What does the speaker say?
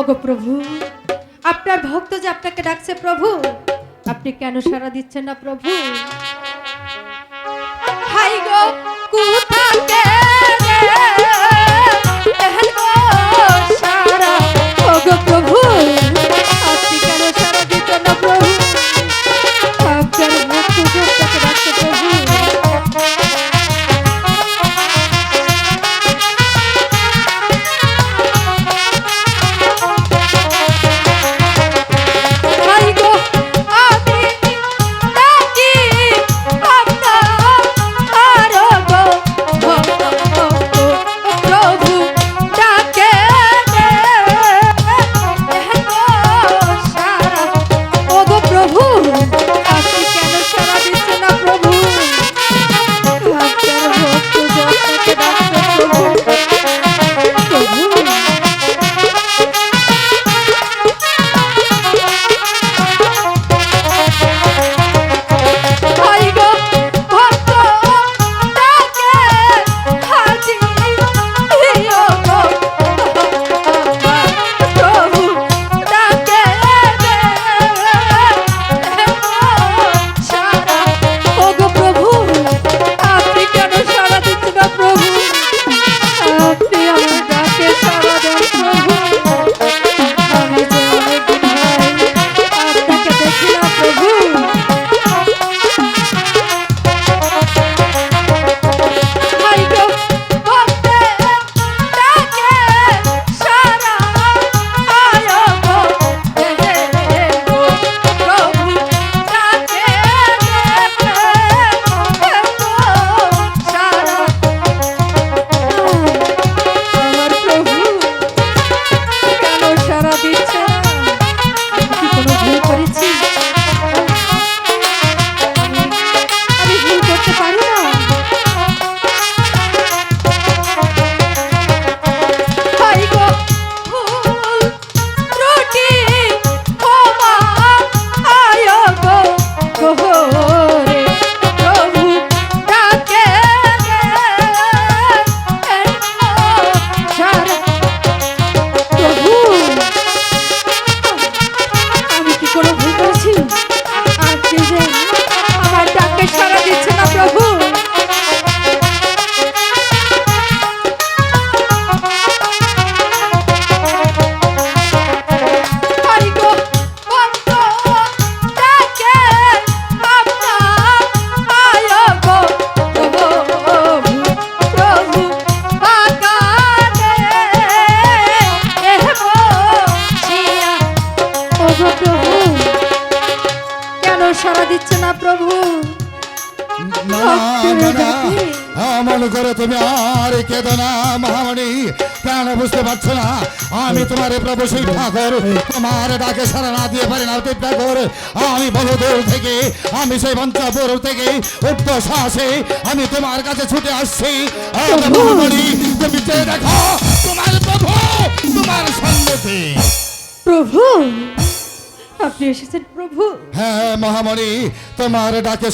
ওগো প্রভু। আপনার ভক্ত যে আপনাকে ডাকছে প্রভু, আপনি কেন সারা দিচ্ছেন না প্রভু? হাই গো কুথাতে কেন সারা দিচ্ছে না প্রভু? আমল করে তুমি আর কেঁদো না মহামণি। কেন বুঝতে পারছ না আমি তোমার প্রভু শ্রী ঠাকুর। তোমার ডাকে সারা না দিয়ে পারি না ঠাকুর। আমি বহু দূর থেকে আমি সেই পঞ্চাপুর থেকে উত্তর শ্বাসে আমি তোমার কাছে ছুটে আসছি। মহামণি তুমি দেখো তোমার প্রভু তোমার সন্দেহে প্রভু আপনি এসেছেন প্রভু। হ্যাঁ, হ্যাঁ মহামণি তোমার ডাকে